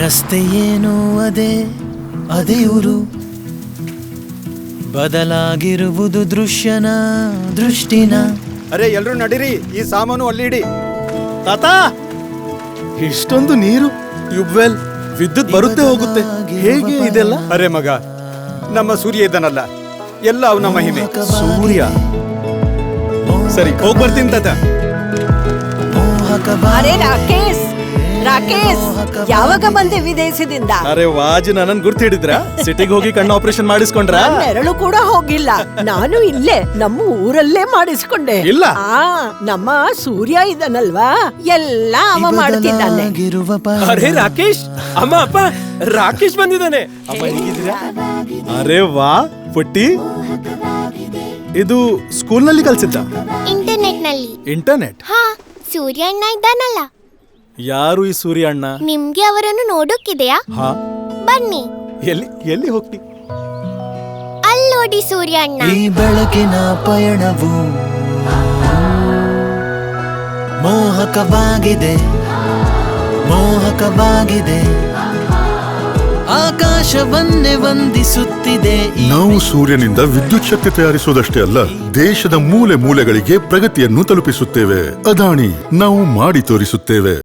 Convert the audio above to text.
ರಸ್ತೆ ಏನು ಅದೇ ಅದೇ ಊರು. ಬದಲಾಗಿರುವುದು ದೃಶ್ಯನ ದೃಷ್ಟಿನ. ಅರೆ ಎಲ್ರೂ ನಡೀರಿ ಈ ಸಾಮಾನು ಅಲ್ಲಿ ಇಡಿ. ತಾತ! ಇಷ್ಟೊಂದು ನೀರು ಟ್ಯೂಬ್ವೆಲ್ ವಿದ್ಯುತ್ ಬರುತ್ತೆ ಹೋಗುತ್ತೆ. ಹೇಗೆ ಇದೆಲ್ಲ? ಅರೆ ಮಗ ನಮ್ಮ ಸೂರ್ಯ ಇದ್ದಾನಲ್ಲ ಎಲ್ಲ ಅವನ ಮಹಿಮೆ ಸೂರ್ಯ? ಸರಿ ಹೋಗ್ ಬರ್ತೀನಿ ತಾತ. ಅರೆ ರಾಕೇಶ್! ರಾಕೇಶ್ ಯಾವಾಗ ಬಂದೆ ವಿದೇಶದಿಂದ? ಅರೆ ವಾಜ್ ನನ್ನನ್ ಗುರ್ತು ಹಿಡಿದ್ರ ಸಿಟಿಗೆ ಹೋಗಿ ಕಣ್ಣು ಆಪರೇಷನ್ ಮಾಡಿಸ್ಕೊಂಡ್ರ? ನೆರಳು ಕೂಡ ಹೋಗಿಲ್ಲ. ನಾನು ಇಲ್ಲೇ ನಮ್ಮ ಊರಲ್ಲೇ ಮಾಡಿಸ್ಕೊಂಡೆ. ಇಲ್ಲ? ಆ ನಮ್ಮ ಸೂರ್ಯ ಇದನಲ್ವಾ? ಎಲ್ಲ ಅವ ಮಾಡ್ತಿದ್ದಾನೆ. ಅರೆ ರಾಕೇಶ್ ಅಮ್ಮ ಅಪ್ಪ ರಾಕೇಶ್ ಬಂದಿದ್ದಾನೆ. ಅರೆ ವಾ ಪುಟ್ಟಿ. ಇದು ಸ್ಕೂಲ್ನಲ್ಲಿ ಕಲ್ಸಿದ್ದ? ಇಂಟರ್ನೆಟ್ನಲ್ಲಿ ಇಂಟರ್ನೆಟ್? ಹಾ ಸೂರ್ಯ ಅಣ್ಣ ಇದ್ದಾನಲ್ಲ. ಯಾರು ಈ ಸೂರ್ಯ ಅಣ್ಣ ನಿಮ್ಗೆ ಅವರನ್ನು ನೋಡೋಕಿದೆಯಾ? ಹಾ. ಬನ್ನಿ. ಎಲ್ಲಿ ಎಲ್ಲಿ ಹೋಗ್ತಿ? ಅಲ್ಲೋಡಿ ನೋಡಿ ಸೂರ್ಯ ಅಣ್ಣ ಈ ಬೆಳಕಿನ ಪಯಣವು ಮೋಹಕವಾಗಿದೆ ಮೋಹಕವಾಗಿದೆ. ಆಕಾಶವನ್ನೇ ವಂದಿಸುತ್ತಿದೆ ಈ ನಾವು ಸೂರ್ಯನಿಂದ ವಿದ್ಯುತ್ ಶಕ್ತಿ ತಯಾರಿಸುವುದಷ್ಟೇ ಅಲ್ಲ ದೇಶದ ಮೂಲೆ ಮೂಲೆಗಳಿಗೆ ಪ್ರಗತಿಯನ್ನು ತಲುಪಿಸುತ್ತೇವೆ. ಅದಾಣಿ ನಾವು ಮಾಡಿ ತೋರಿಸುತ್ತೇವೆ.